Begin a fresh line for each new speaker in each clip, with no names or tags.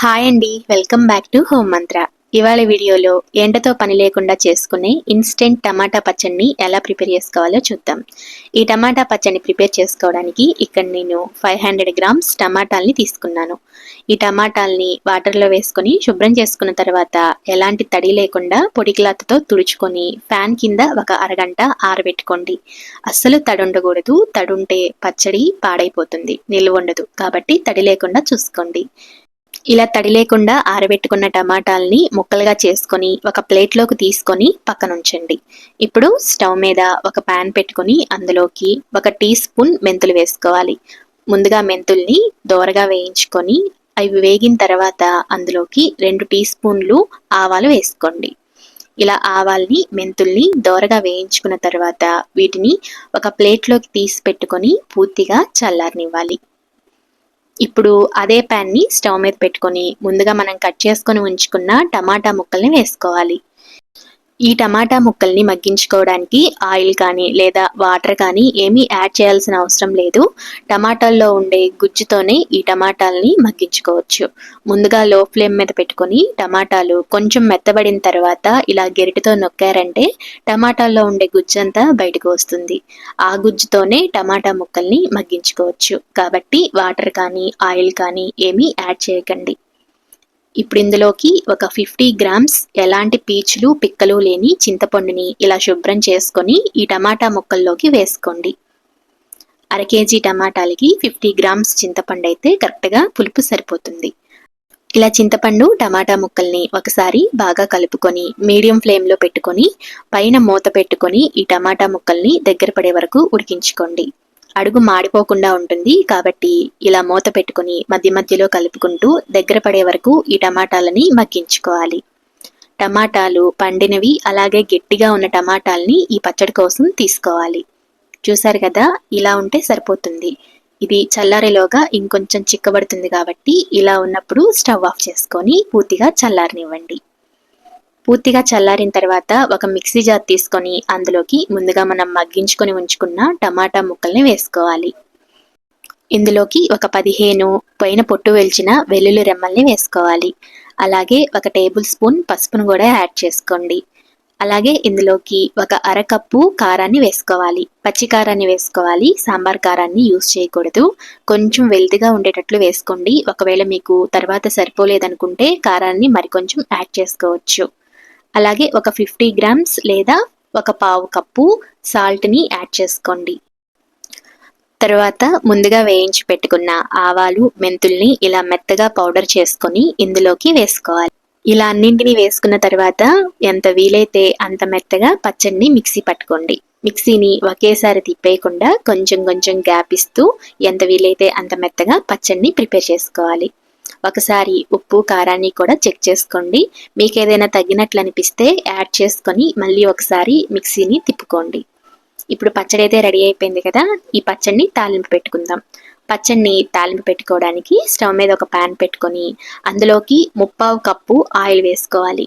Hi అండి welcome back to home మంత్ర ఇవాళ వీడియోలో ఎండతో పని లేకుండా చేసుకునే ఇన్స్టెంట్ టమాటా పచ్చడిని ఎలా ప్రిపేర్ చేసుకోవాలో చూద్దాం. ఈ టమాటా పచ్చడిని ప్రిపేర్ చేసుకోవడానికి ఇక్కడ నేను ఫైవ్ హండ్రెడ్ గ్రామ్స్ టమాటాలని తీసుకున్నాను. ఈ టమాటాలని వాటర్లో వేసుకొని శుభ్రం చేసుకున్న తర్వాత ఎలాంటి తడి లేకుండా పొడి క్లాత్తో తుడుచుకొని ఫ్యాన్ కింద ఒక అరగంట ఆరబెట్టుకోండి. అస్సలు తడి ఉండకూడదు తడుంటే పచ్చడి పాడైపోతుంది నిల్వ ఉండదు. కాబట్టి తడి లేకుండా చూసుకోండి. ఇలా తడి లేకుండా ఆరబెట్టుకున్న టమాటాలని ముక్కలుగా చేసుకొని ఒక ప్లేట్లోకి తీసుకొని పక్కన ఉంచండి. ఇప్పుడు స్టవ్ మీద ఒక పాన్ పెట్టుకొని అందులోకి ఒక టీ స్పూన్ మెంతులు వేసుకోవాలి. ముందుగా మెంతుల్ని దోరగా వేయించుకొని అవి వేగిన తర్వాత అందులోకి రెండు టీ స్పూన్లు ఆవాలు వేసుకోండి. ఇలా ఆవాల్ని మెంతుల్ని దోరగా వేయించుకున్న తర్వాత వీటిని ఒక ప్లేట్లోకి తీసి పెట్టుకొని పూర్తిగా చల్లారనివ్వాలి. ఇప్పుడు అదే ప్యాన్ని స్టవ్ మీద పెట్టుకొని ముందుగా మనం కట్ చేసుకొని ఉంచుకున్న టమాటా ముక్కల్ని వేసుకోవాలి. ఈ టమాటా ముక్కల్ని మగ్గించుకోవడానికి ఆయిల్ కానీ లేదా వాటర్ కానీ ఏమీ యాడ్ చేయాల్సిన అవసరం లేదు. టమాటాల్లో ఉండే గుజ్జుతోనే ఈ టమాటాలని మగ్గించుకోవచ్చు. ముందుగా లో ఫ్లేమ్ మీద పెట్టుకొని టమాటాలు కొంచెం మెత్తబడిన తర్వాత ఇలా గెరిటితో నొక్కారంటే టమాటాల్లో ఉండే గుజ్జు అంతా బయటకు వస్తుంది. ఆ గుజ్జుతోనే టమాటా ముక్కల్ని మగ్గించుకోవచ్చు. కాబట్టి వాటర్ కానీ ఆయిల్ కానీ ఏమీ యాడ్ చేయకండి. ఇప్పుడు ఇందులోకి ఒక ఫిఫ్టీ గ్రామ్స్ ఎలాంటి పీచులు పిక్కలు లేని చింతపండుని ఇలా శుభ్రం చేసుకొని ఈ టమాటా ముక్కల్లోకి వేసుకోండి. అర కేజీ టమాటాలకి ఫిఫ్టీ గ్రామ్స్ చింతపండు అయితే కరెక్ట్గా పులుపు సరిపోతుంది. ఇలా చింతపండు టమాటా ముక్కల్ని ఒకసారి బాగా కలుపుకొని మీడియం ఫ్లేమ్లో పెట్టుకొని పైన మూత పెట్టుకొని ఈ టమాటా ముక్కల్ని దగ్గర పడే వరకు ఉడికించుకోండి. అడుగు మాడిపోకుండా ఉంటుంది. కాబట్టి ఇలా మూత పెట్టుకుని మధ్య మధ్యలో కలుపుకుంటూ దగ్గర పడే వరకు ఈ టమాటాలని మగ్గించుకోవాలి. టమాటాలు పండినవి అలాగే గట్టిగా ఉన్న టమాటాలని ఈ పచ్చడి కోసం తీసుకోవాలి. చూసారు కదా ఇలా ఉంటే సరిపోతుంది. ఇది చల్లారేలోగా ఇంకొంచెం చిక్కబడుతుంది కాబట్టి ఇలా ఉన్నప్పుడు స్టవ్ ఆఫ్ చేసుకొని పూర్తిగా చల్లారనివ్వండి. పూర్తిగా చల్లారిన తర్వాత ఒక మిక్సీ జార్ తీసుకొని అందులోకి ముందుగా మనం మగ్గించుకొని ఉంచుకున్న టమాటా ముక్కల్ని వేసుకోవాలి. ఇందులోకి ఒక పదిహేను పైన పొట్టు వెలిచిన వెల్లుల్లి రెమ్మల్ని వేసుకోవాలి. అలాగే ఒక టేబుల్ స్పూన్ పసుపును కూడా యాడ్ చేసుకోండి. అలాగే ఇందులోకి ఒక అరకప్పు కారాన్ని వేసుకోవాలి. పచ్చి కారాన్ని వేసుకోవాలి. సాంబార్ కారాన్ని యూస్ చేయకూడదు. కొంచెం వెల్తిగా ఉండేటట్లు వేసుకోండి. ఒకవేళ మీకు తర్వాత సరిపోలేదనుకుంటే కారాన్ని మరికొంచెం యాడ్ చేసుకోవచ్చు. అలాగే ఒక ఫిఫ్టీ గ్రామ్స్ లేదా ఒక పావు కప్పు సాల్ట్ని యాడ్ చేసుకోండి. తర్వాత ముందుగా వేయించి పెట్టుకున్న ఆవాలు మెంతుల్ని ఇలా మెత్తగా పౌడర్ చేసుకొని ఇందులోకి వేసుకోవాలి. ఇలా అన్నింటినీ వేసుకున్న తర్వాత ఎంత వీలైతే అంత మెత్తగా పచ్చడిని మిక్సీ పట్టుకోండి. మిక్సీని ఒకేసారి తిప్పేయకుండా కొంచెం కొంచెం గ్యాప్ ఇస్తూ ఎంత వీలైతే అంత మెత్తగా పచ్చడిని ప్రిపేర్ చేసుకోవాలి. ఒకసారి ఉప్పు కారాన్ని కూడా చెక్ చేసుకోండి. మీకు ఏదైనా తగ్గినట్లు అనిపిస్తే యాడ్ చేసుకొని మళ్ళీ ఒకసారి మిక్సీని తిప్పుకోండి. ఇప్పుడు పచ్చడి అయితే రెడీ అయిపోయింది కదా ఈ పచ్చడిని తాలింపు పెట్టుకుందాం. పచ్చడిని తాలింపు పెట్టుకోవడానికి స్టవ్ మీద ఒక ప్యాన్ పెట్టుకొని అందులోకి ముప్పావు కప్పు ఆయిల్ వేసుకోవాలి.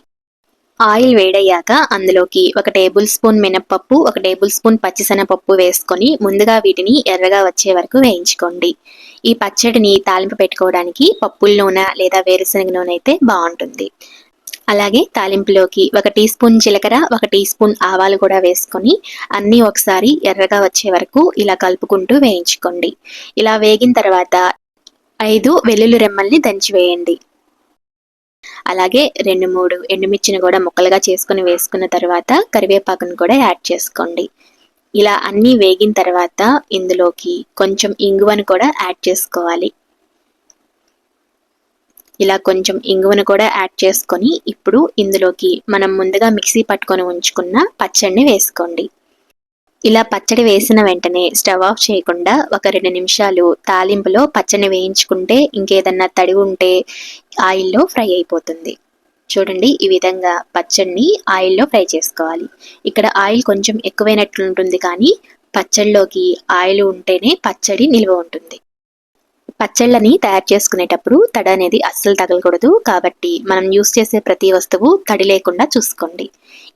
ఆయిల్ వేడయ్యాక అందులోకి ఒక టేబుల్ స్పూన్ మినప్పప్పు ఒక టేబుల్ స్పూన్ పచ్చిశనగపప్పు వేసుకొని ముందుగా వీటిని ఎర్రగా వచ్చే వరకు వేయించుకోండి. ఈ పచ్చడిని తాలింపు పెట్టుకోవడానికి పప్పుల నూనె లేదా వేరుశనగ నూనె అయితే బాగుంటుంది. అలాగే తాలింపులోకి ఒక టీ స్పూన్ జీలకర్ర ఒక టీ స్పూన్ ఆవాలు కూడా వేసుకొని అన్నీ ఒకసారి ఎర్రగా వచ్చే వరకు ఇలా కలుపుకుంటూ వేయించుకోండి. ఇలా వేగిన తర్వాత ఐదు వెల్లుల్లి రెమ్మల్ని దంచి వేయండి అలాగే రెండు మూడు ఎండుమిర్చిని కూడా ముక్కలుగా చేసుకుని వేసుకున్న తర్వాత కరివేపాకును కూడా యాడ్ చేసుకోండి. ఇలా అన్నీ వేగిన తర్వాత ఇందులోకి కొంచెం ఇంగువను కూడా యాడ్ చేసుకోవాలి. ఇలా కొంచెం ఇంగువను కూడా యాడ్ చేసుకొని ఇప్పుడు ఇందులోకి మనం ముందుగా మిక్సీ పట్టుకొని ఉంచుకున్న పచ్చడిని వేసుకోండి. ఇలా పచ్చడి వేసిన వెంటనే స్టవ్ ఆఫ్ చేయకుండా ఒక రెండు నిమిషాలు తాలింపులో పచ్చడి వేయించుకుంటే ఇంకేదన్నా తడి ఉంటే ఆయిల్లో ఫ్రై అయిపోతుంది. చూడండి ఈ విధంగా పచ్చడిని ఆయిల్లో ఫ్రై చేసుకోవాలి. ఇక్కడ ఆయిల్ కొంచెం ఎక్కువైనట్లు ఉంటుంది కానీ పచ్చడిలోకి ఆయిల్ ఉంటేనే పచ్చడి నిల్వ ఉంటుంది. పచ్చళ్ళని తయారు చేసుకునేటప్పుడు తడి అనేది అస్సలు తగలకూడదు. కాబట్టి మనం యూస్ చేసే ప్రతి వస్తువు తడి లేకుండా చూసుకోండి.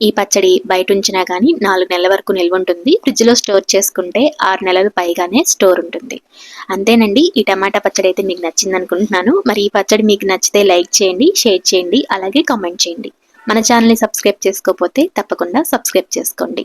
ఈ పచ్చడి బయట ఉంచినా కానీ నాలుగు నెలల వరకు నిల్వ ఉంటుంది. ఫ్రిడ్జ్లో స్టోర్ చేసుకుంటే ఆరు నెలలు పైగానే స్టోర్ ఉంటుంది. అంతేనండి. ఈ టమాటా పచ్చడి అయితే మీకు నచ్చింది అనుకుంటున్నాను. మరి ఈ పచ్చడి మీకు నచ్చితే లైక్ చేయండి షేర్ చేయండి అలాగే కామెంట్ చేయండి. మన ఛానల్ని సబ్స్క్రైబ్ చేసుకోకపోతే తప్పకుండా సబ్స్క్రైబ్ చేసుకోండి.